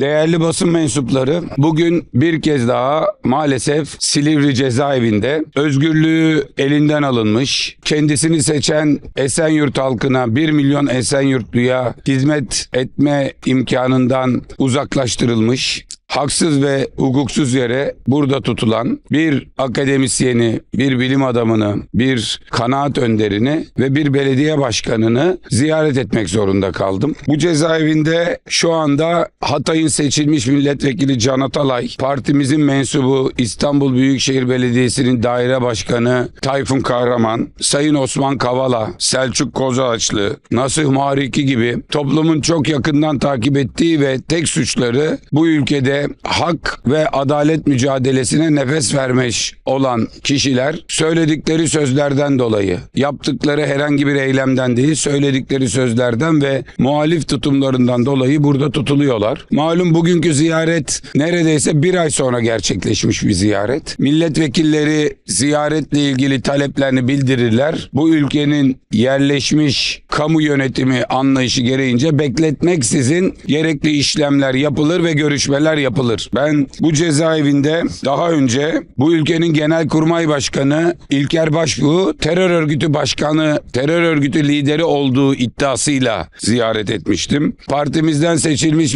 Değerli basın mensupları bugün bir kez daha maalesef Silivri cezaevinde özgürlüğü elinden alınmış, kendisini seçen Esenyurt halkına 1 milyon Esenyurtluya hizmet etme imkanından uzaklaştırılmış, haksız ve hukuksuz yere burada tutulan bir akademisyeni, bir bilim adamını, bir kanaat önderini ve bir belediye başkanını ziyaret etmek zorunda kaldım. Bu cezaevinde şu anda Hatay'ın seçilmiş milletvekili Can Atalay, partimizin mensubu İstanbul Büyükşehir Belediyesi'nin daire başkanı Tayfun Kahraman, Sayın Osman Kavala, Selçuk Kozağaçlı, Nasih Mariki gibi toplumun çok yakından takip ettiği ve tek suçları bu ülkede hak ve adalet mücadelesine nefes vermiş olan kişiler söyledikleri sözlerden dolayı yaptıkları herhangi bir eylemden değil söyledikleri sözlerden ve muhalif tutumlarından dolayı burada tutuluyorlar. Malum bugünkü ziyaret neredeyse bir ay sonra gerçekleşmiş bir ziyaret. Milletvekilleri ziyaretle ilgili taleplerini bildirirler. Bu ülkenin yerleşmiş kamu yönetimi anlayışı gereğince bekletmeksizin gerekli işlemler yapılır ve görüşmeler yapılır. Ben bu cezaevinde daha önce bu ülkenin genelkurmay başkanı İlker Başbuğ terör örgütü başkanı, terör örgütü lideri olduğu iddiasıyla ziyaret etmiştim. Partimizden seçilmiş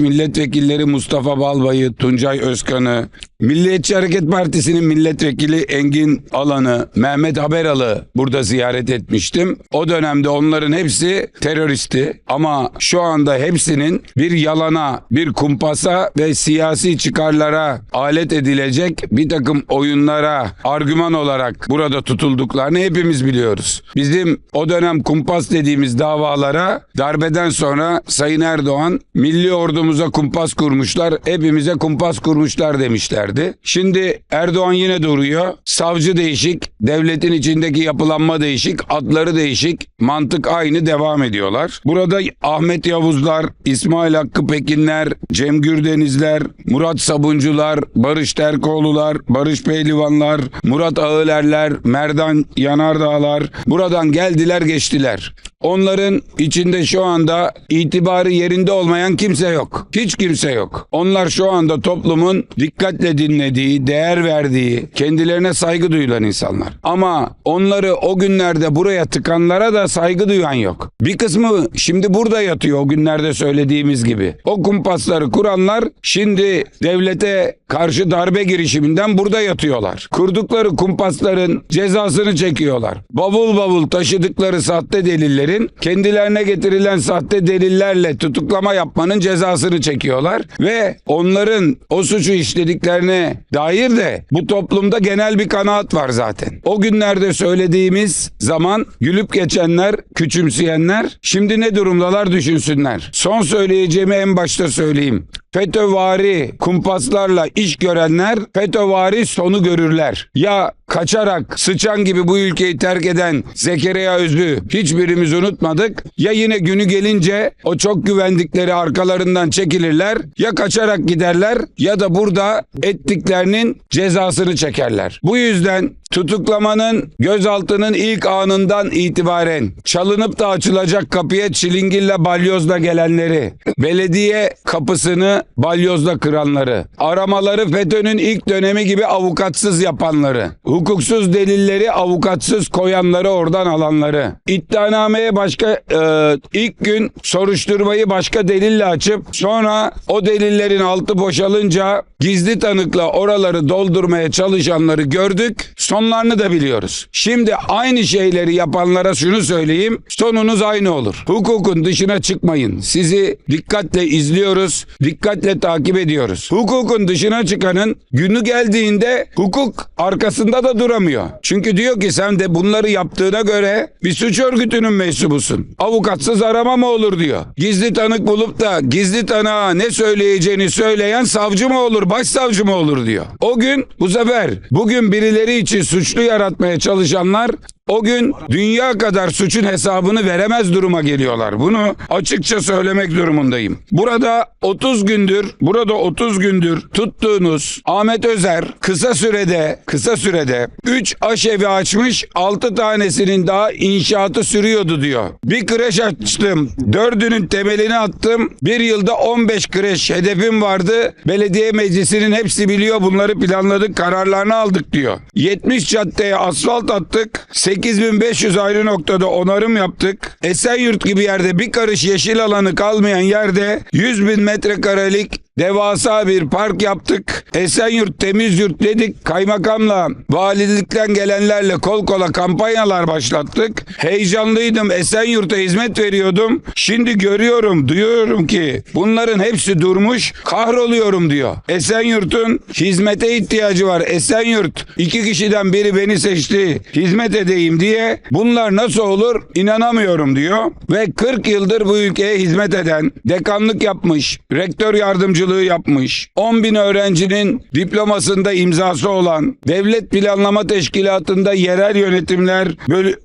milletvekilleri Mustafa Balbay'ı, Tuncay Özkan'ı, Milliyetçi Hareket Partisi'nin milletvekili Engin Alan'ı, Mehmet Haberalı burada ziyaret etmiştim. O dönemde onların hepsi teröristi ama şu anda hepsinin bir yalana, bir kumpasa ve siyasi çıkarlara alet edilecek bir takım oyunlara argüman olarak burada tutulduklarını hepimiz biliyoruz. Bizim o dönem kumpas dediğimiz davalara darbeden sonra Sayın Erdoğan milli ordumuza kumpas kurmuşlar, hepimize kumpas kurmuşlar demişlerdi. Şimdi Erdoğan yine duruyor. Savcı değişik, devletin içindeki yapılanma değişik, adları değişik, mantık aynı devam ediyorlar. Burada Ahmet Yavuzlar, İsmail Hakkı Pekinler, Cem Gürdenizler, Murat Sabuncular, Barış Terkoğlular, Barış Pehlivanlar, Murat Ağılerler, Merdan Yanardağlar buradan geldiler geçtiler. Onların içinde şu anda itibarı yerinde olmayan kimse yok. Hiç kimse yok. Onlar şu anda toplumun dikkatle dinlediği, değer verdiği, kendilerine saygı duyulan insanlar. Ama onları o günlerde buraya tıkanlara da saygı duyan yok. Bir kısmı şimdi burada yatıyor o günlerde söylediğimiz gibi. O kumpasları kuranlar şimdi devlete karşı darbe girişiminden burada yatıyorlar. Kurdukları kumpasların cezasını çekiyorlar. Bavul bavul taşıdıkları sahte delillerin kendilerine getirilen sahte delillerle tutuklama yapmanın cezasını çekiyorlar ve onların o suçu işlediklerine dair de bu toplumda genel bir kanaat var zaten. O günlerde söylediğimiz zaman gülüp geçenler, küçümseyenler şimdi ne durumdalar düşünsünler. Son söyleyeceğimi en başta söyleyeyim. FETÖ'vari kumpaslarla iş görenler FETÖ'vari sonu görürler. Ya kaçarak sıçan gibi bu ülkeyi terk eden Zekeriya Özlü hiçbirimiz unutmadık. Ya yine günü gelince o çok güvendikleri arkalarından çekilirler ya kaçarak giderler ya da burada ettiklerinin cezasını çekerler. Bu yüzden tutuklamanın gözaltının ilk anından itibaren çalınıp da açılacak kapıya çilingirle balyozla gelenleri, belediye kapısını balyozla kıranları, aramaları FETÖ'nün ilk dönemi gibi avukatsız yapanları, hukuksuz delilleri avukatsız koyanları oradan alanları, iddianameye başka e, ilk gün soruşturmayı başka delille açıp sonra o delillerin altı boşalınca gizli tanıkla oraları doldurmaya çalışanları gördük. Sonlarını da biliyoruz. Şimdi aynı şeyleri yapanlara şunu söyleyeyim. Sonunuz aynı olur. Hukukun dışına çıkmayın. Sizi dikkatle izliyoruz. Dikkatle takip ediyoruz. Hukukun dışına çıkanın günü geldiğinde hukuk arkasında da duramıyor. Çünkü diyor ki sen de bunları yaptığına göre bir suç örgütünün mensubusun. Avukatsız arama mı olur diyor. Gizli tanık bulup da gizli tanığa ne söyleyeceğini söyleyen savcı mı olur, başsavcı mı olur diyor. O gün bu sefer bugün birileri için suçlu yaratmaya çalışanlar o gün dünya kadar suçun hesabını veremez duruma geliyorlar. Bunu açıkça söylemek durumundayım. Burada 30 gündür, burada 30 gündür tuttuğunuz Ahmet Özer kısa sürede, kısa sürede 3 aşevi açmış, 6 tanesinin daha inşaatı sürüyordu diyor. Bir kreş açtım, dördünün temelini attım. Bir yılda 15 kreş hedefim vardı. Belediye meclisinin hepsi biliyor bunları planladık, kararlarını aldık diyor. 70 caddeye asfalt attık. 8500 ayrı noktada onarım yaptık. Esenyurt gibi yerde bir karış yeşil alanı kalmayan yerde 100 bin metrekarelik Devasa bir park yaptık. Esenyurt temiz yurt dedik. Kaymakamla valilikten gelenlerle kol kola kampanyalar başlattık. Heyecanlıydım. Esenyurt'a hizmet veriyordum. Şimdi görüyorum, duyuyorum ki bunların hepsi durmuş. Kahroluyorum diyor. Esenyurt'un hizmete ihtiyacı var. Esenyurt iki kişiden biri beni seçti. Hizmet edeyim diye. Bunlar nasıl olur? İnanamıyorum diyor. Ve 40 yıldır bu ülkeye hizmet eden, dekanlık yapmış, rektör yardımcılığı yapmış, 10 bin öğrencinin diplomasında imzası olan, devlet planlama teşkilatında yerel yönetimler bölü-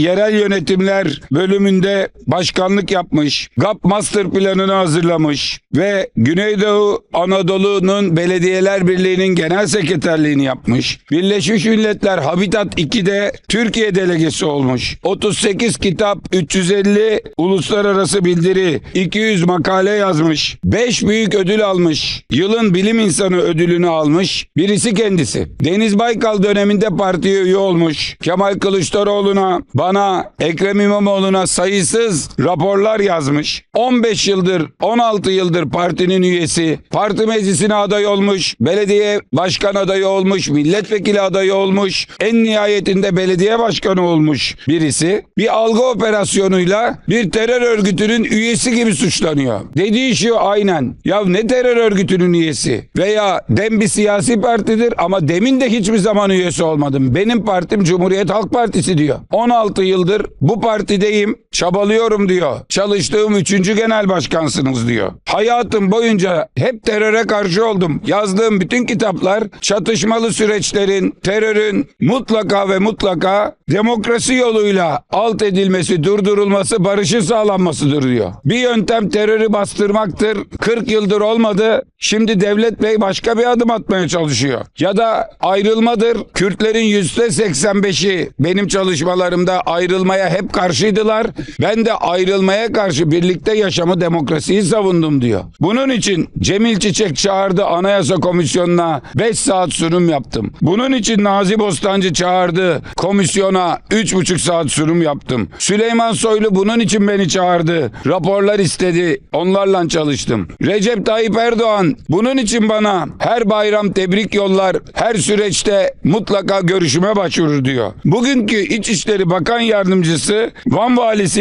yerel yönetimler bölümünde başkanlık yapmış, GAP master planını hazırlamış ve Güneydoğu Anadolu'nun Belediyeler Birliği'nin genel sekreterliğini yapmış. Birleşmiş Milletler Habitat 2'de Türkiye delegesi olmuş. 38 kitap, 350 uluslararası bildiri, 200 makale yazmış. 5 büyük ödül almış. Yılın bilim insanı ödülünü almış. Birisi kendisi. Deniz Baykal döneminde partiye üye olmuş. Kemal Kılıçdaroğlu'na, bana, Ekrem İmamoğlu'na sayısız raporlar yazmış. 15 yıldır, 16 yıldır partinin üyesi. Parti meclisine aday olmuş. Belediye başkan adayı olmuş. Milletvekili adayı olmuş. En nihayetinde belediye başkanı olmuş birisi. Bir algı operasyonuyla bir terör örgütünün üyesi gibi suçlanıyor. Dediği şu aynen. Ya ne terör örgütünün üyesi? Veya DEM bir siyasi partidir ama DEM'in de hiçbir zaman üyesi olmadım. Benim partim Cumhuriyet Halk Partisi diyor. 16 yıldır bu partideyim, çabalıyorum diyor. Çalıştığım 3. genel başkansınız diyor. Hayatım boyunca hep teröre karşı oldum. Yazdığım bütün kitaplar çatışmalı süreçlerin, terörün mutlaka ve mutlaka demokrasi yoluyla alt edilmesi, durdurulması, barışı sağlanmasıdır diyor. Bir yöntem terörü bastırmaktır. 40 yıldır olmadı. Şimdi Devlet Bey başka bir adım atmaya çalışıyor. Ya da ayrılmadır. Kürtlerin yüzde 85'i benim çalışmalarımda ayrılmaya hep karşıydılar. Ben de ayrılmaya karşı birlikte yaşamı demokrasiyi savundum diyor. Bunun için Cemil Çiçek çağırdı Anayasa Komisyonu'na 5 saat sunum yaptım. Bunun için Nazi Bostancı çağırdı komisyona 3,5 saat sunum yaptım. Süleyman Soylu bunun için beni çağırdı. Raporlar istedi. Onlarla çalıştım. Recep Tayyip Erdoğan bunun için bana her bayram tebrik yollar, her süreçte mutlaka görüşüme başvurur diyor. Bugünkü İçişleri Bakan Yardımcısı Van Valisi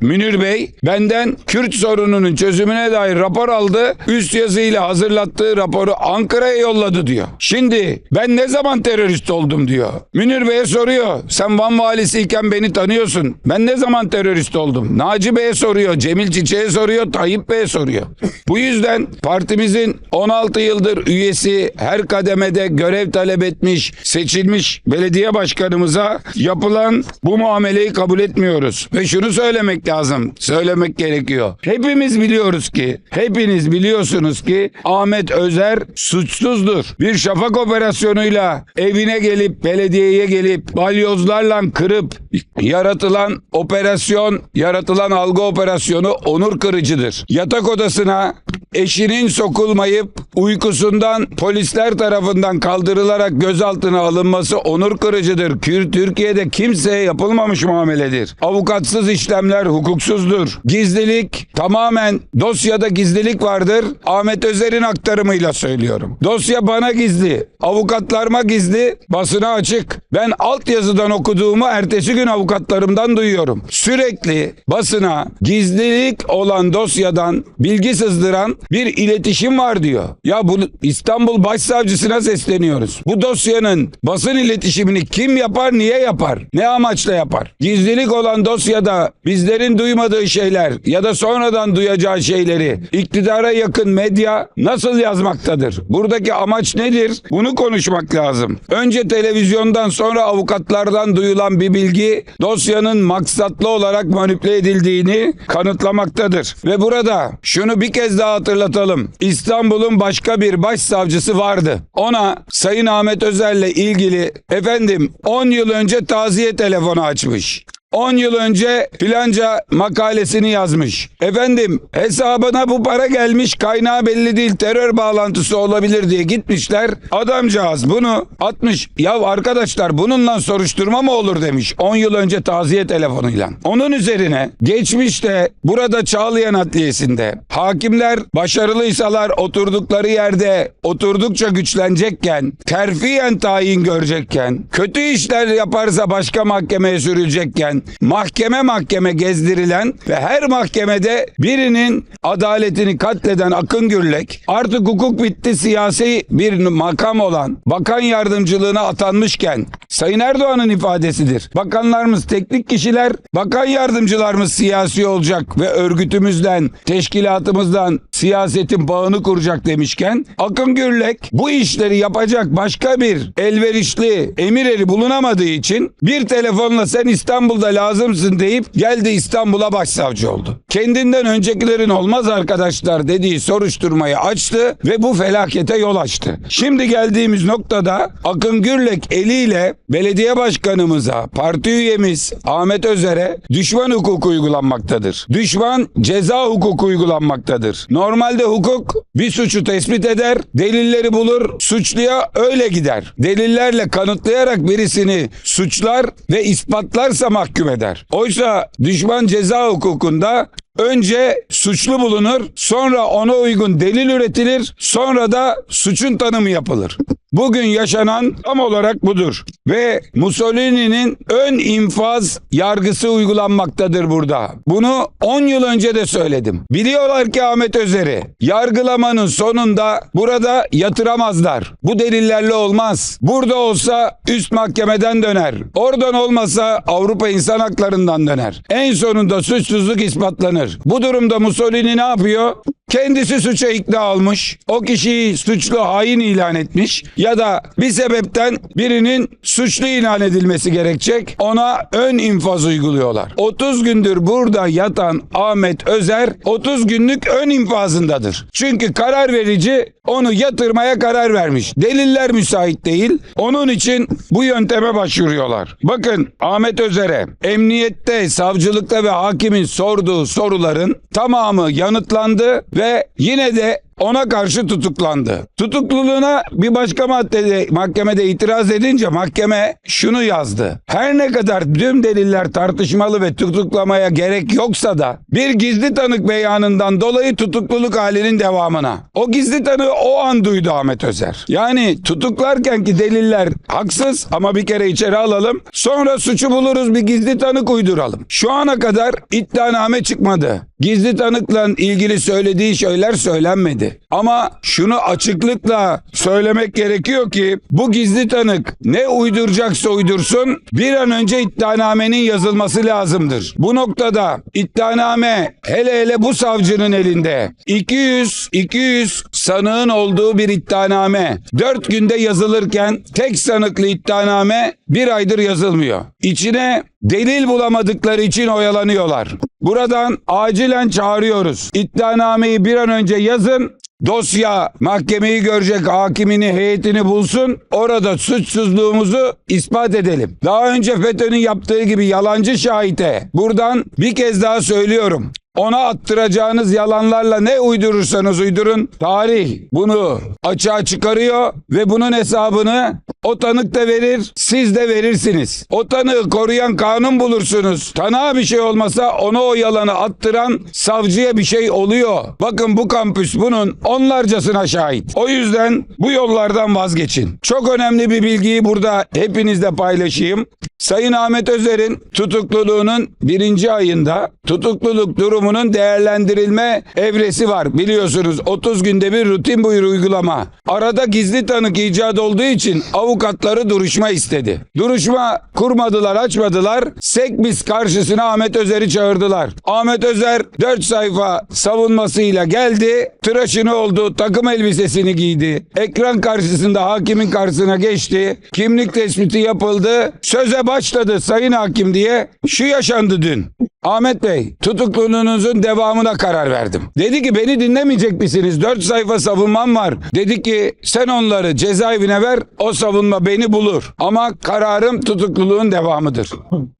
Münir Bey benden Kürt sorununun çözümüne dair rapor aldı. Üst yazıyla hazırlattığı raporu Ankara'ya yolladı diyor. Şimdi ben ne zaman terörist oldum diyor. Münir Bey'e soruyor. Sen Van Valisi beni tanıyorsun. Ben ne zaman terörist oldum? Naci Bey'e soruyor. Cemil Çiçek'e soruyor. Tayyip Bey'e soruyor. Bu yüzden partimizin 16 yıldır üyesi her kademede görev talep etmiş, seçilmiş belediye başkanımıza yapılan bu muameleyi kabul etmiyoruz. Ve şunu söylemek lazım, söylemek gerekiyor. Hepimiz biliyoruz ki, hepiniz biliyorsunuz ki Ahmet Özer suçsuzdur. Bir şafak operasyonuyla evine gelip, belediyeye gelip, balyozlarla kırıp yaratılan operasyon, yaratılan algı operasyonu onur kırıcıdır. Yatak odasına eşinin sokulmayıp uykusundan polisler tarafından kaldırılarak gözaltına alınması onur kırıcıdır. Türkiye'de kimseye yapılmamış muameledir. Avukatsız işlemler hukuksuzdur. Gizlilik tamamen dosyada gizlilik vardır. Ahmet Özer'in aktarımıyla söylüyorum. Dosya bana gizli, avukatlarıma gizli, basına açık. Ben altyazıdan okuduğumu ertesi gün avukatlarımdan duyuyorum. Sürekli basına gizlilik olan dosyadan bilgi sızdıran bir iletişim var diyor. Ya bu İstanbul Başsavcısına sesleniyoruz. Bu dosyanın basın iletişimini kim yapar, niye yapar? Ne amaçla yapar? Gizlilik olan dosyada bizlerin duymadığı şeyler ya da sonradan duyacağı şeyleri iktidara yakın medya nasıl yazmaktadır? Buradaki amaç nedir? Bunu konuşmak lazım. Önce televizyondan sonra avukatlardan duyulan bir bilgi dosyanın maksatlı olarak manipüle edildiğini kanıtlamaktadır. Ve burada şunu bir kez daha hatırlatalım. İstanbul'un başka bir başsavcısı vardı. Ona Sayın Ahmet Özer'le ilgili efendim 10 yıl önce taziye telefonu açmış. 10 yıl önce filanca makalesini yazmış. Efendim hesabına bu para gelmiş kaynağı belli değil terör bağlantısı olabilir diye gitmişler. Adamcağız bunu atmış. Ya arkadaşlar bununla soruşturma mı olur demiş. 10 yıl önce taziye telefonuyla. Onun üzerine geçmişte burada Çağlayan Adliyesi'nde hakimler başarılıysalar oturdukları yerde oturdukça güçlenecekken terfiyen tayin görecekken kötü işler yaparsa başka mahkemeye sürülecekken mahkeme mahkeme gezdirilen ve her mahkemede birinin adaletini katleden Akın Gürlek artık hukuk bitti siyasi bir makam olan bakan yardımcılığına atanmışken Sayın Erdoğan'ın ifadesidir. Bakanlarımız teknik kişiler, bakan yardımcılarımız siyasi olacak ve örgütümüzden, teşkilatımızdan siyasetin bağını kuracak demişken Akın Gürlek bu işleri yapacak başka bir elverişli emir eri bulunamadığı için bir telefonla sen İstanbul'da lazımsın deyip geldi İstanbul'a başsavcı oldu. Kendinden öncekilerin olmaz arkadaşlar dediği soruşturmayı açtı ve bu felakete yol açtı. Şimdi geldiğimiz noktada Akın Gürlek eliyle belediye başkanımıza, parti üyemiz Ahmet Özer'e düşman hukuku uygulanmaktadır. Düşman ceza hukuku uygulanmaktadır. Normalde hukuk bir suçu tespit eder, delilleri bulur, suçluya öyle gider. Delillerle kanıtlayarak birisini suçlar ve ispatlarsa mahkum eder. Oysa düşman ceza hukukunda Önce suçlu bulunur, sonra ona uygun delil üretilir, sonra da suçun tanımı yapılır. Bugün yaşanan tam olarak budur. Ve Mussolini'nin ön infaz yargısı uygulanmaktadır burada. Bunu 10 yıl önce de söyledim. Biliyorlar ki Ahmet Özer'i yargılamanın sonunda burada yatıramazlar. Bu delillerle olmaz. Burada olsa üst mahkemeden döner. Oradan olmasa Avrupa İnsan Haklarından döner. En sonunda suçsuzluk ispatlanır. Bu durumda Mussolini ne yapıyor? Kendisi suça ikna olmuş. O kişiyi suçlu hain ilan etmiş. Ya da bir sebepten birinin suçlu ilan edilmesi gerekecek. Ona ön infaz uyguluyorlar. 30 gündür burada yatan Ahmet Özer 30 günlük ön infazındadır. Çünkü karar verici onu yatırmaya karar vermiş. Deliller müsait değil. Onun için bu yönteme başvuruyorlar. Bakın Ahmet Özer'e emniyette, savcılıkta ve hakimin sorduğu soruların tamamı yanıtlandı ve yine de ona karşı tutuklandı. Tutukluluğuna bir başka maddede mahkemede itiraz edince mahkeme şunu yazdı. Her ne kadar tüm deliller tartışmalı ve tutuklamaya gerek yoksa da bir gizli tanık beyanından dolayı tutukluluk halinin devamına. O gizli tanığı o an duydu Ahmet Özer. Yani tutuklarken ki deliller haksız ama bir kere içeri alalım. Sonra suçu buluruz bir gizli tanık uyduralım. Şu ana kadar iddianame çıkmadı. Gizli tanıkla ilgili söylediği şeyler söylenmedi. Ama şunu açıklıkla söylemek gerekiyor ki bu gizli tanık ne uyduracaksa uydursun bir an önce iddianamenin yazılması lazımdır. Bu noktada iddianame hele hele bu savcının elinde 200 200 sanığın olduğu bir iddianame 4 günde yazılırken tek sanıklı iddianame bir aydır yazılmıyor. İçine delil bulamadıkları için oyalanıyorlar. Buradan acilen çağırıyoruz. İddianameyi bir an önce yazın. Dosya mahkemeyi görecek hakimini heyetini bulsun. Orada suçsuzluğumuzu ispat edelim. Daha önce FETÖ'nün yaptığı gibi yalancı şahite buradan bir kez daha söylüyorum. Ona attıracağınız yalanlarla ne uydurursanız uydurun tarih bunu açığa çıkarıyor ve bunun hesabını o tanık da verir siz de verirsiniz. O tanığı koruyan kanun bulursunuz. Tanığa bir şey olmasa ona o yalanı attıran savcıya bir şey oluyor. Bakın bu kampüs bunun onlarcasına şahit. O yüzden bu yollardan vazgeçin. Çok önemli bir bilgiyi burada hepinizle paylaşayım. Sayın Ahmet Özer'in tutukluluğunun birinci ayında tutukluluk durumunun değerlendirilme evresi var. Biliyorsunuz 30 günde bir rutin buyur uygulama. Arada gizli tanık icat olduğu için avukat avukatları duruşma istedi. Duruşma kurmadılar, açmadılar. Sekbis karşısına Ahmet Özer'i çağırdılar. Ahmet Özer 4 sayfa savunmasıyla geldi. Tıraşını oldu, takım elbisesini giydi. Ekran karşısında hakimin karşısına geçti. Kimlik tespiti yapıldı. Söze başladı sayın hakim diye. Şu yaşandı dün. Ahmet Bey, tutukluluğunuzun devamına karar verdim. Dedi ki beni dinlemeyecek misiniz? Dört sayfa savunmam var. Dedi ki sen onları cezaevine ver, o savunma beni bulur. Ama kararım tutukluluğun devamıdır.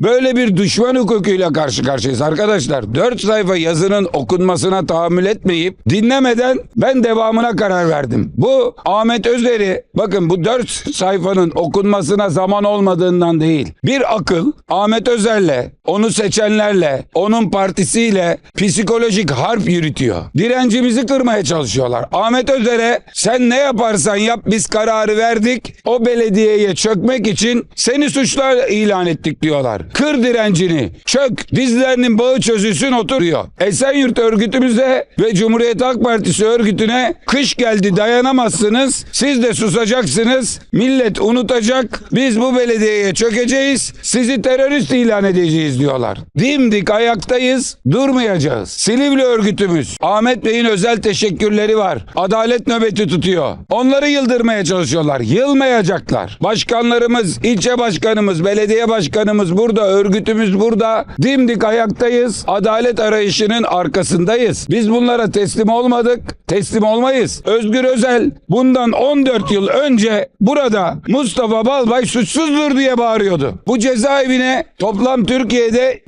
Böyle bir düşman hukukuyla karşı karşıyayız arkadaşlar. Dört sayfa yazının okunmasına tahammül etmeyip dinlemeden ben devamına karar verdim. Bu Ahmet Özer'i bakın bu dört sayfanın okunmasına zaman olmadığından değil. Bir akıl Ahmet Özer'le onu seçenlerle onun partisiyle psikolojik harp yürütüyor. Direncimizi kırmaya çalışıyorlar. Ahmet Özer'e sen ne yaparsan yap biz kararı verdik. O belediyeye çökmek için seni suçlar ilan ettik diyorlar. Kır direncini. Çök. Dizlerinin bağı çözülsün oturuyor. Esenyurt örgütümüze ve Cumhuriyet Halk Partisi örgütüne kış geldi dayanamazsınız. Siz de susacaksınız. Millet unutacak. Biz bu belediyeye çökeceğiz. Sizi terörist ilan edeceğiz diyorlar. Dimdik ayaktayız. Durmayacağız. Silivri örgütümüz. Ahmet Bey'in özel teşekkürleri var. Adalet nöbeti tutuyor. Onları yıldırmaya çalışıyorlar. Yılmayacaklar. Başkanlarımız, ilçe başkanımız, belediye başkanımız burada, örgütümüz burada. Dimdik ayaktayız. Adalet arayışının arkasındayız. Biz bunlara teslim olmadık. Teslim olmayız. Özgür Özel bundan 14 yıl önce burada Mustafa Balbay suçsuzdur diye bağırıyordu. Bu cezaevine toplam Türkiye'de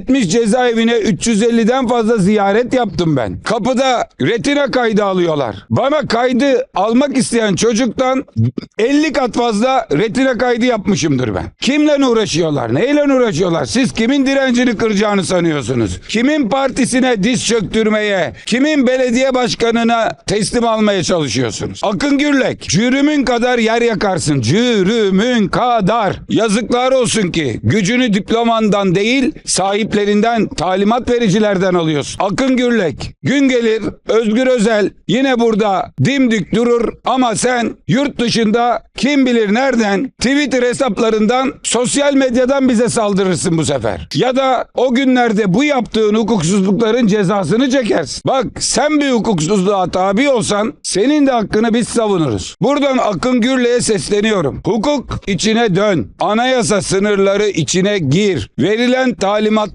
270 cezaevine 350'den fazla ziyaret yaptım ben. Kapıda retina kaydı alıyorlar. Bana kaydı almak isteyen çocuktan 50 kat fazla retina kaydı yapmışımdır ben. Kimle uğraşıyorlar? Neyle uğraşıyorlar? Siz kimin direncini kıracağını sanıyorsunuz? Kimin partisine diz çöktürmeye, kimin belediye başkanına teslim almaya çalışıyorsunuz? Akın Gürlek, cürümün kadar yer yakarsın. Cürümün kadar. Yazıklar olsun ki gücünü diplomandan değil sahiplerinden, talimat vericilerden alıyorsun. Akın Gürlek, gün gelir Özgür Özel yine burada dimdik durur ama sen yurt dışında kim bilir nereden Twitter hesaplarından sosyal medyadan bize saldırırsın bu sefer. Ya da o günlerde bu yaptığın hukuksuzlukların cezasını çekersin. Bak sen bir hukuksuzluğa tabi olsan senin de hakkını biz savunuruz. Buradan Akın Gürlek'e sesleniyorum. Hukuk içine dön. Anayasa sınırları içine gir. Verilen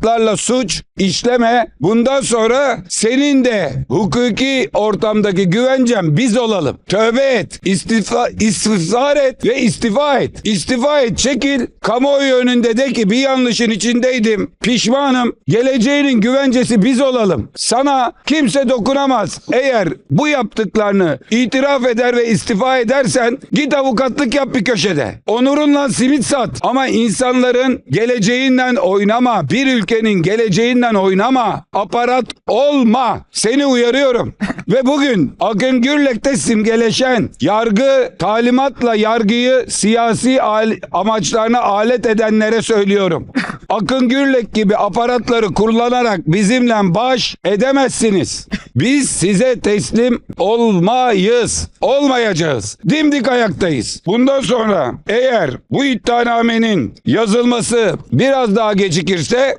talimatlarla suç işleme. Bundan sonra senin de hukuki ortamdaki güvencem biz olalım. Tövbe et. İstifa, istifsar et ve istifa et. İstifa et. Çekil. Kamuoyu önünde de ki bir yanlışın içindeydim. Pişmanım. Geleceğinin güvencesi biz olalım. Sana kimse dokunamaz. Eğer bu yaptıklarını itiraf eder ve istifa edersen git avukatlık yap bir köşede. Onurunla simit sat. Ama insanların geleceğinden oynama. Bir ülkenin geleceğinden oynama. Aparat olma. Seni uyarıyorum. ve bugün Akın Gürlek'te simgeleşen yargı talimatla yargıyı siyasi al- amaçlarına alet edenlere söylüyorum. Akın Gürlek gibi aparatları kullanarak bizimle baş edemezsiniz. Biz size teslim olmayız. Olmayacağız. Dimdik ayaktayız. Bundan sonra eğer bu iddianamenin yazılması biraz daha gecikirse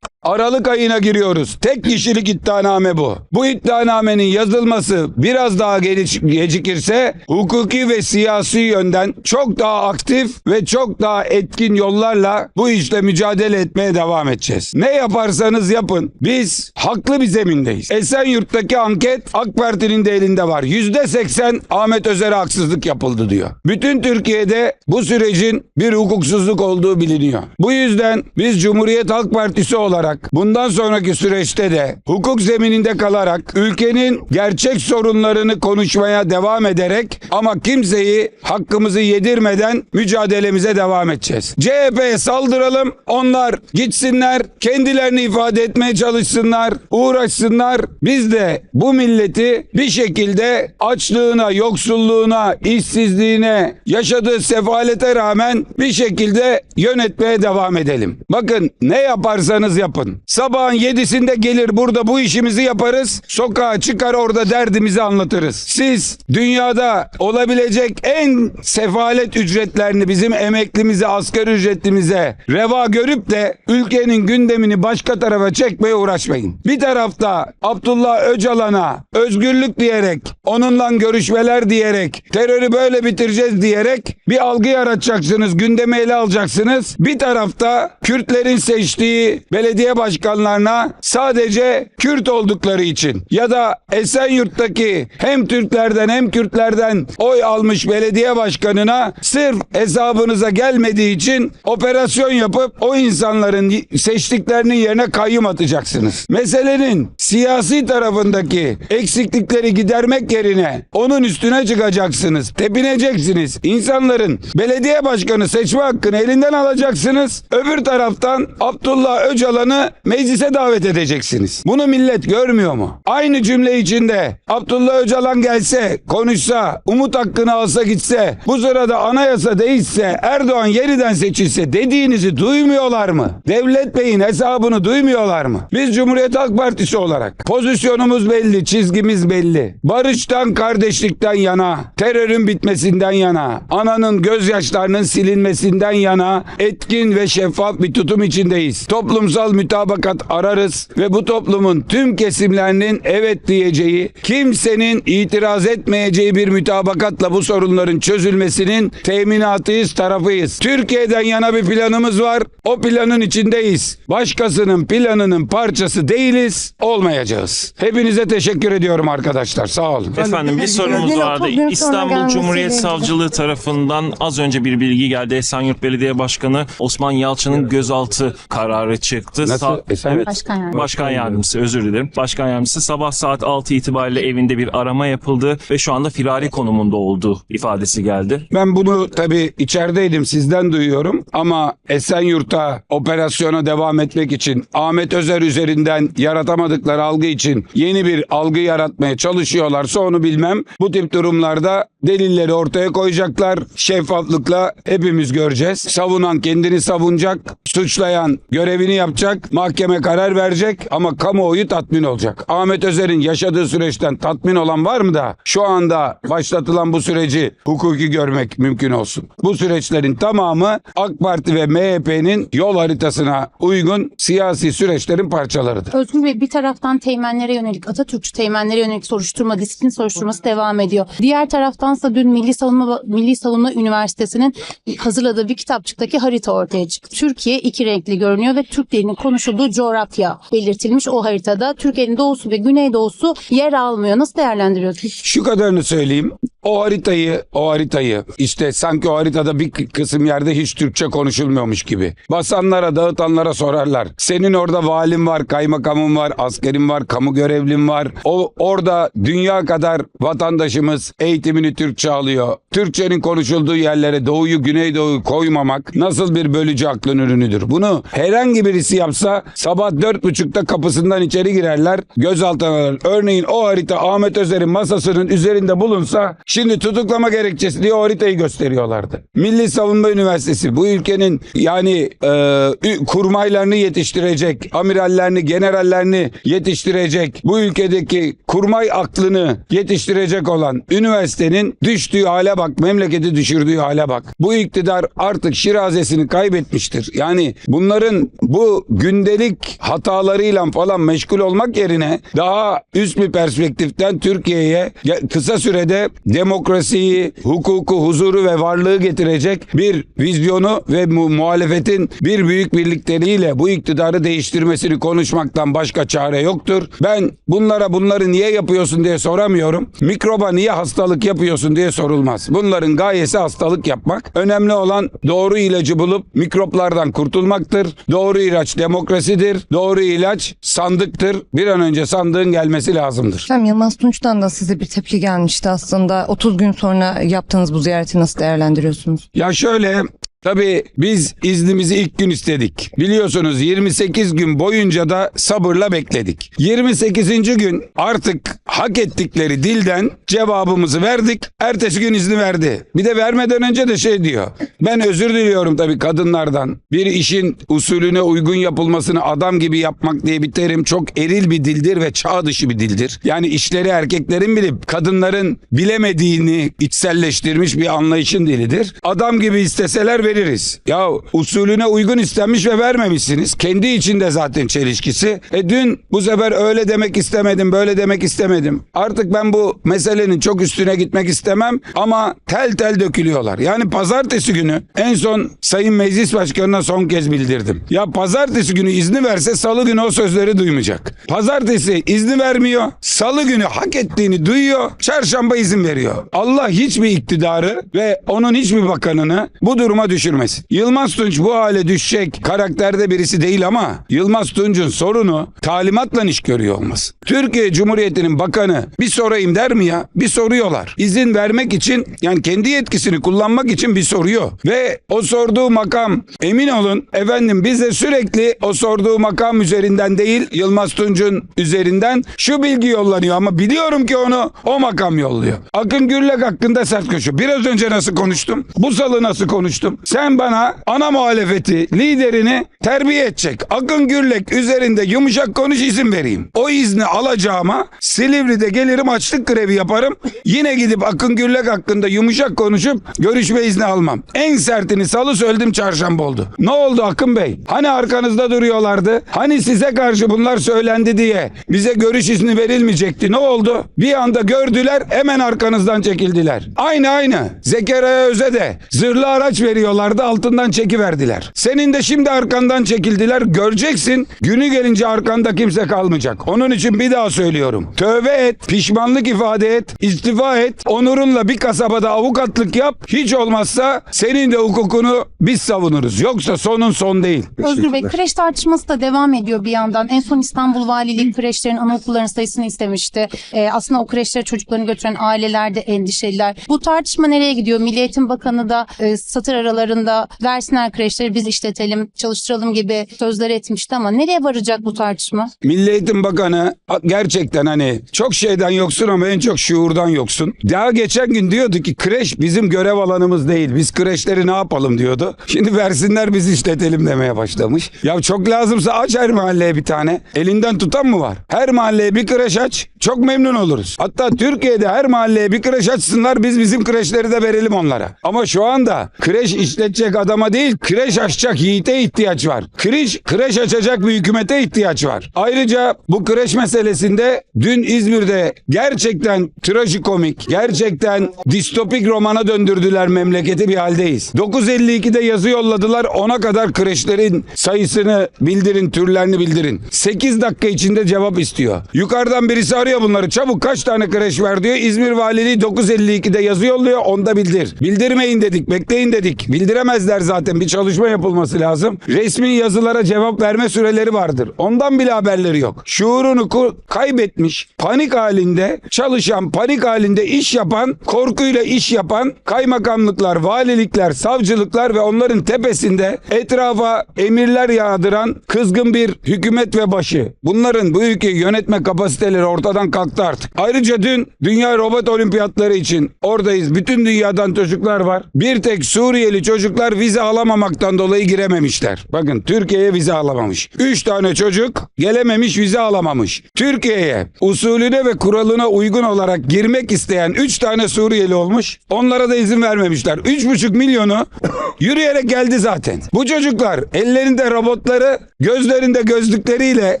Aralık ayına giriyoruz. Tek kişilik iddianame bu. Bu iddianamenin yazılması biraz daha gecikirse hukuki ve siyasi yönden çok daha aktif ve çok daha etkin yollarla bu işle mücadele etmeye devam edeceğiz. Ne yaparsanız yapın. Biz haklı bir zemindeyiz. Esenyurt'taki anket AK Parti'nin de elinde var. Yüzde seksen Ahmet Özer'e haksızlık yapıldı diyor. Bütün Türkiye'de bu sürecin bir hukuksuzluk olduğu biliniyor. Bu yüzden biz Cumhuriyet Halk Partisi olarak bundan sonraki süreçte de hukuk zemininde kalarak ülkenin gerçek sorunlarını konuşmaya devam ederek ama kimseyi hakkımızı yedirmeden mücadelemize devam edeceğiz. CHP'ye saldıralım. Onlar gitsinler, kendilerini ifade etmeye çalışsınlar, uğraşsınlar. Biz de bu milleti bir şekilde açlığına, yoksulluğuna, işsizliğine, yaşadığı sefalete rağmen bir şekilde yönetmeye devam edelim. Bakın ne yaparsanız yapın. Yapın. Sabahın yedisinde gelir burada bu işimizi yaparız. Sokağa çıkar orada derdimizi anlatırız. Siz dünyada olabilecek en sefalet ücretlerini bizim emeklimize, asgari ücretlimize reva görüp de ülkenin gündemini başka tarafa çekmeye uğraşmayın. Bir tarafta Abdullah Öcalan'a özgürlük diyerek, onunla görüşmeler diyerek, terörü böyle bitireceğiz diyerek bir algı yaratacaksınız, gündeme ele alacaksınız. Bir tarafta Kürtlerin seçtiği belediye başkanlarına sadece Kürt oldukları için ya da Esenyurt'taki hem Türklerden hem Kürtlerden oy almış belediye başkanına sırf hesabınıza gelmediği için operasyon yapıp o insanların seçtiklerinin yerine kayyum atacaksınız. Meselenin siyasi tarafındaki eksiklikleri gidermek yerine onun üstüne çıkacaksınız. Tepineceksiniz. İnsanların belediye başkanı seçme hakkını elinden alacaksınız. Öbür taraftan Abdullah Öcalan'ı meclise davet edeceksiniz. Bunu millet görmüyor mu? Aynı cümle içinde Abdullah Öcalan gelse, konuşsa, umut hakkını alsa gitse, bu sırada anayasa değişse, Erdoğan yeniden seçilse dediğinizi duymuyorlar mı? Devlet Bey'in hesabını duymuyorlar mı? Biz Cumhuriyet Halk Partisi olarak pozisyonumuz belli, çizgimiz belli. Barıştan, kardeşlikten yana, terörün bitmesinden yana, ananın gözyaşlarının silinmesinden yana etkin ve şeffaf bir tutum içindeyiz. Toplumsal mütabakat ararız ve bu toplumun tüm kesimlerinin evet diyeceği, kimsenin itiraz etmeyeceği bir mütabakatla bu sorunların çözülmesinin teminatıyız, tarafıyız. Türkiye'den yana bir planımız var. O planın içindeyiz. Başkasının planının parçası değiliz, olmayacağız. Hepinize teşekkür ediyorum arkadaşlar. Sağ olun. Efendim bir sorumuz vardı. İstanbul Cumhuriyet. Savcılığı tarafından az önce bir bilgi geldi. Esenyurt Belediye Başkanı Osman Yalçın'ın gözaltı kararı çıktı. Nasıl? Sa- Esenyurt? Evet. Başkan yardımcısı. Başkan yardımcısı özür dilerim. Başkan yardımcısı sabah saat 6 itibariyle evinde bir arama yapıldı ve şu anda firari konumunda olduğu ifadesi geldi. Ben bunu tabii içerideydim sizden duyuyorum ama Esenyurt'a operasyona devam etmek için Ahmet Özer üzerinden yaratamadıkları algı için yeni bir algı yaratmaya çalışıyorlarsa onu bilmem. Bu tip durumlarda delilleri ortaya koyacaklar. Şeffaflıkla hepimiz göreceğiz. Savunan kendini savunacak, suçlayan görevini yapacak, mahkeme karar verecek ama kamuoyu tatmin olacak. Ahmet Özer'in yaşadığı süreçten tatmin olan var mı da şu anda başlatılan bu süreci hukuki görmek mümkün olsun. Bu süreçlerin tamamı AK Parti ve MHP'nin yol haritasına uygun siyasi süreçlerin parçalarıdır. Özgür Bey bir taraftan teğmenlere yönelik, Atatürkçü teğmenlere yönelik soruşturma, disiplin soruşturması devam ediyor. Diğer taraftansa dün Milli Savunma Milli Savunma Üniversitesi'nin hazırladığı bir kitapçıktaki harita ortaya çıktı. Türkiye iki renkli görünüyor ve Türk dilinin konuşulduğu coğrafya belirtilmiş o haritada. Türkiye'nin doğusu ve güneydoğusu yer almıyor. Nasıl değerlendiriyorsunuz? Şu kadarını söyleyeyim. O haritayı, o haritayı işte sanki o haritada bir kısım yerde hiç Türkçe konuşulmuyormuş gibi. Basanlara, dağıtanlara sorarlar. Senin orada valin var, kaymakamın var, askerin var, kamu görevlin var. O orada dünya kadar vatandaşımız eğitimini Türkçe alıyor. Türkçenin konuşulduğu yerlere doğuyu, güneydoğuyu koymamak nasıl bir bölücü aklın ürünüdür. Bunu herhangi birisi yapsa sabah dört buçukta kapısından içeri girerler, gözaltına alırlar. Örneğin o harita Ahmet Özer'in masasının üzerinde bulunsa şimdi tutuklama gerekçesi diye o haritayı gösteriyorlardı. Milli Savunma Üniversitesi bu ülkenin yani e, kurmaylarını yetiştirecek, amirallerini, generallerini yetiştirecek, bu ülkedeki kurmay aklını yetiştirecek olan üniversitenin düştüğü hale bak, memleketi düşürdüğü hale bak. Bu iktidar artık şirazesini kaybetmiştir. Yani bunların bu gündelik hatalarıyla falan meşgul olmak yerine daha üst bir perspektiften Türkiye'ye kısa sürede demokrasiyi, hukuku, huzuru ve varlığı getirecek bir vizyonu ve mu- muhalefetin bir büyük birlikteliğiyle bu iktidarı değiştirmesini konuşmaktan başka çare yoktur. Ben bunlara bunları niye yapıyorsun diye soramıyorum. Mikroba niye hastalık yapıyorsun diye sorulmaz. Bunların gayesi hastalık yapmak. Önemli olan doğru ilacı bulup mikroplardan kurtulmaktır. Doğru ilaç demokrasidir. Doğru ilaç sandıktır. Bir an önce sandığın gelmesi lazımdır. Efendim Yılmaz Tunç'tan da size bir tepki gelmişti aslında. 30 gün sonra yaptığınız bu ziyareti nasıl değerlendiriyorsunuz? Ya şöyle Tabii biz iznimizi ilk gün istedik. Biliyorsunuz 28 gün boyunca da sabırla bekledik. 28. gün artık hak ettikleri dilden cevabımızı verdik. Ertesi gün izni verdi. Bir de vermeden önce de şey diyor. Ben özür diliyorum tabii kadınlardan. Bir işin usulüne uygun yapılmasını adam gibi yapmak diye bir terim çok eril bir dildir ve çağ dışı bir dildir. Yani işleri erkeklerin bilip kadınların bilemediğini içselleştirmiş bir anlayışın dilidir. Adam gibi isteseler veririz. Ya usulüne uygun istenmiş ve vermemişsiniz. Kendi içinde zaten çelişkisi. E dün bu sefer öyle demek istemedim, böyle demek istemedim. Artık ben bu meselenin çok üstüne gitmek istemem ama tel tel dökülüyorlar. Yani pazartesi günü en son Sayın Meclis Başkanı'na son kez bildirdim. Ya pazartesi günü izni verse salı günü o sözleri duymayacak. Pazartesi izni vermiyor. Salı günü hak ettiğini duyuyor. Çarşamba izin veriyor. Allah hiçbir iktidarı ve onun hiçbir bakanını bu duruma düşürmesin. Yılmaz Tunç bu hale düşecek karakterde birisi değil ama Yılmaz Tunç'un sorunu talimatla iş görüyor olması. Türkiye Cumhuriyeti'nin bakanı bir sorayım der mi ya? Bir soruyorlar. İzin vermek için yani kendi yetkisini kullanmak için bir soruyor. Ve o sorduğu makam emin olun efendim bize sürekli o sorduğu makam üzerinden değil Yılmaz Tunç'un üzerinden şu bilgi yollanıyor ama biliyorum ki onu o makam yolluyor. Akın Gürlek hakkında sert koşu. Biraz önce nasıl konuştum? Bu salı nasıl konuştum? Sen bana ana muhalefeti liderini terbiye edecek. Akın Gürlek üzerinde yumuşak konuş izin vereyim. O izni alacağıma Silivri'de gelirim açlık grevi yaparım. Yine gidip Akın Gürlek hakkında yumuşak konuşup görüşme izni almam. En sertini salı söyledim çarşamba oldu. Ne oldu Akın Bey? Hani arkanızda duruyorlardı? Hani size karşı bunlar söylendi diye bize görüş izni verilmeyecekti. Ne oldu? Bir anda gördüler hemen arkanızdan çekildiler. Aynı aynı. Zekeriya Öz'e de zırhlı araç veriyorlardı altından çekiverdiler. Senin de şimdi arkandan çekildiler. Göreceksin günü gelince arkanda kimse kalmayacak. Onun için bir daha söylüyorum. Tövbe et, pişmanlık ifade et, istifa et. Onurunla bir kasabada avukatlık yap. Hiç olmazsa senin de hukukunu biz savunuruz. Yoksa sonun son değil. Özgür Bey kreş tartışması da devam ediyor bir yandan. En son İstanbul Valiliği kreşlerin anaokullarının sayısını istemişti. Ee, aslında o kreşlere çocuklarını götüren aileler de endişeliler. Bu tartışma nereye gidiyor? Milli Eğitim Bakanı da e, satır aralarında versinler kreşleri biz işletelim, çalıştıralım gibi sözler etmişti ama nereye varacak bu tartışma? Milli Eğitim Bakanı gerçekten hani çok şeyden yoksun ama en çok şuurdan yoksun. Daha geçen gün diyordu ki kreş bizim görev alanımız değil. Biz kreşleri ne yapalım diyordu. Şimdi versinler biz işletelim demeye başlamış. Ya çok lazımsa aç her mahalleye bir tane. Elinden tutan mı var? Her mahalleye bir kreş aç. Çok memnun oluruz. Hatta Türkiye'de her mahalleye bir kreş açsınlar biz bizim kreşleri de verelim onlara. Ama şu anda kreş işletecek adama değil kreş açacak yiğite ihtiyaç var. Kreş, kreş açacak bir hükümete ihtiyaç var. Ayrıca bu kreş meselesinde dün İzmir'de gerçekten trajikomik, gerçekten distopik romana döndürdüler memleketi bir haldeyiz. 952'de yazı yolladılar ona kadar kreşlerin sayısını bildirin, türlerini bildirin. 8 dakika içinde cevap istiyor. Yukarıdan birisi arıyor bunları. Çabuk kaç tane kreş ver diyor. İzmir Valiliği 952'de yazı yolluyor. Onda bildir. Bildirmeyin dedik. Bekleyin dedik. Bildiremezler zaten. Bir çalışma yapılması lazım. Resmi yazılara cevap verme süreleri vardır. Ondan bile haberleri yok. Şuurunu kaybetmiş, panik halinde çalışan, panik halinde iş yapan, korkuyla iş yapan kaymakamlıklar, valilikler, savcılıklar ve onların tepesinde etrafa emirler yağdıran kızgın bir hükümet ve başı. Bunların bu ülkeyi yönetme kapasiteleri ortadan kalktı artık. Ayrıca dün Dünya Robot Olimpiyatları için oradayız. Bütün dünyadan çocuklar var. Bir tek Suriyeli çocuklar vize alamamaktan dolayı girememişler. Bakın Türkiye'ye vize alamamış. Üç tane çocuk gelememiş vize alamamış. Türkiye'ye usulüne ve kuralına uygun olarak girmek isteyen üç tane Suriyeli olmuş. Onlara da izin vermemişler. Üç buçuk milyonu yürüyerek geldi zaten. Bu çocuklar ellerinde robotları, gözlerinde gözlükleriyle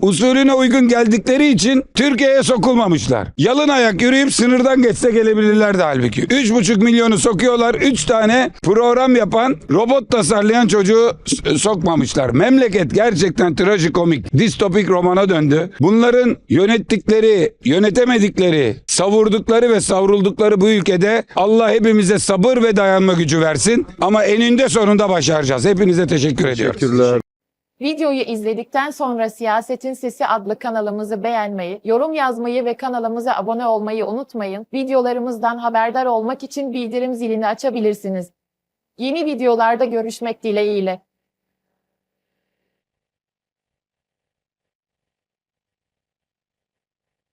usulüne uygun geldikleri için Türkiye'ye sokulmamışlar. Yalın ayak yürüyüp sınırdan geçse gelebilirlerdi halbuki. Üç buçuk milyonu sokuyorlar. Üç tane program yapan, robot tasarlayan çocuğu s- sokmamışlar. Memleket gerçekten trajikomik, distopik romana döndü. Bunların yönettikleri, yönetemedikleri, savurdukları ve savruldukları bu ülkede Allah hepimize sabır ve dayanma gücü versin. Ama eninde sonunda başaracağız. Hepinize teşekkür ediyoruz. Videoyu izledikten sonra Siyasetin Sesi adlı kanalımızı beğenmeyi, yorum yazmayı ve kanalımıza abone olmayı unutmayın. Videolarımızdan haberdar olmak için bildirim zilini açabilirsiniz. Yeni videolarda görüşmek dileğiyle.